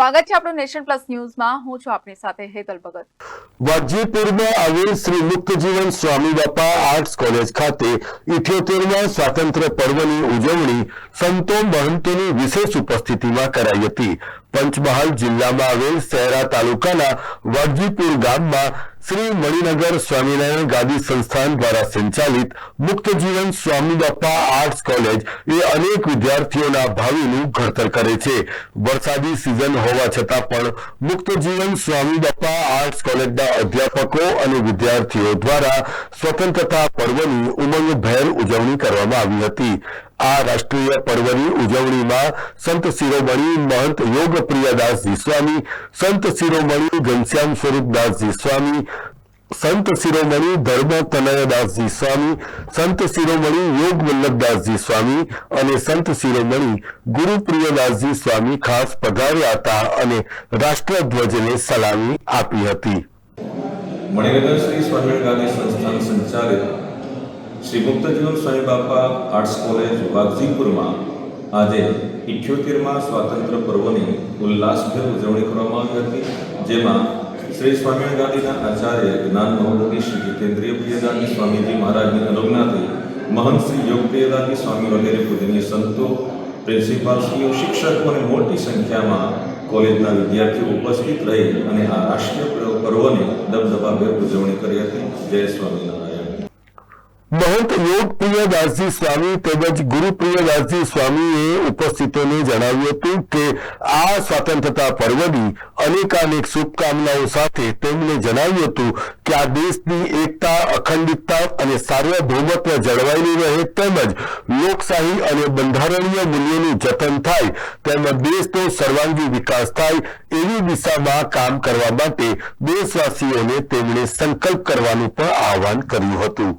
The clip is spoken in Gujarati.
સ્વાગત છે આપણું નેશન પ્લસ ન્યૂઝમાં. હું છું આપની સાથે હેતલ ભગત. વાજીપુરમાં આવેલ શ્રી મુક્તજીવન સ્વામી બાપા આર્ટ્સ કોલેજ ખાતે ઇઠ્યોતેરમા સ્વાતંત્ર્ય પર્વની ઉજવણી સંતો મહંતોની વિશેષ ઉપસ્થિતિમાં કરાઈ હતી. પંચમહાલ જિલ્લામાં આવેલ શહેરા તાલુકાના વાજીપુર ગામમાં શ્રી મણિનગર સ્વામિનારાયણ ગાદી સંસ્થાન દ્વારા સંચાલિત મુક્તજીવન સ્વામી બાપા આર્ટ્સ કોલેજ એ અનેક વિદ્યાર્થીઓના ભાવિનું ઘડતર કરે છે. વરસાદી સિઝન હોવા છતાં પણ મુક્તજીવન સ્વામી બાપા આર્ટ્સ કોલેજના અધ્યાપકો અને વિદ્યાર્થીઓ દ્વારા સ્વતંત્રતા પર્વની ઉમંગભેર ઉજવણી કરવામાં આવી હતી. આ રાષ્ટ્રીય પર્વની ઉજવણીમાં સંત શિરોમણી મહંત યોગ પ્રિયદાસજી સ્વામી સંત શિરોમણી ઘનશ્યામ સ્વરૂપદાસજી સ્વામી સંત શિરોમણી ધર્મ તનયદાસજી સ્વામી સંત શિરોમણી યોગ વલ્લભદાસજી સ્વામી અને સંત શિરોમણી ગુરુપ્રિયદાસજી સ્વામી ખાસ પધાર્યા હતા અને રાષ્ટ્રધ્વજને સલામી આપી હતી. મણિનગર શ્રી સ્વામિનારાયણ સંસ્થાન સંચાલિત શ્રી મુક્તજીવન સ્વામી બાપા આર્ટ્સ કોલેજ વાઘજીપુરમાં આજે ઇઠ્યોતેરમાં સ્વાતંત્ર્ય પર્વની ઉલ્લાસભેર ઉજવણી કરવામાં આવી હતી, જેમાં શ્રી સ્વામિનારાયણ ગાંધીના આચાર્ય જ્ઞાન મહોદય શ્રી જીતેન્દ્રિય પ્રિયદાની સ્વામીજી મહારાજની અનુજ્ઞાથી મહંત શ્રી યોગ પ્રિયદાની સ્વામી વગેરે પૂજનીય સંતો પ્રિન્સિપાલશ્રીઓ શિક્ષકો અને મોટી સંખ્યામાં કોલેજના વિદ્યાર્થીઓ ઉપસ્થિત રહી અને આ રાષ્ટ્રીય પર્વની દબદબાભેર ઉજવણી કરી હતી. જય સ્વામિનારાયણ. મહંત યોગપ્રિય દાસજી સ્વામી તેમજ ગુરુપ્રિય દાસજી સ્વામીએ ઉપસ્થિતોને જણાવ્યું હતું કે આ સ્વતંત્રતા પર્વની અનેકાનેક શુભકામનાઓ સાથે તેમણે જણાવ્યું હતું કે આ દેશની એકતા, અખંડિતતા અને સાર્વભૌમત્વ જળવાયેલું રહે તેમજ લોકશાહી અને બંધારણીય મૂલ્યોનું જતન થાય તેમજ દેશનો સર્વાંગી વિકાસ થાય એવી દિશામાં કામ કરવા માટે દેશવાસીઓને તેમણે સંકલ્પ કરવાનું પણ આહવાન કર્યું હતું.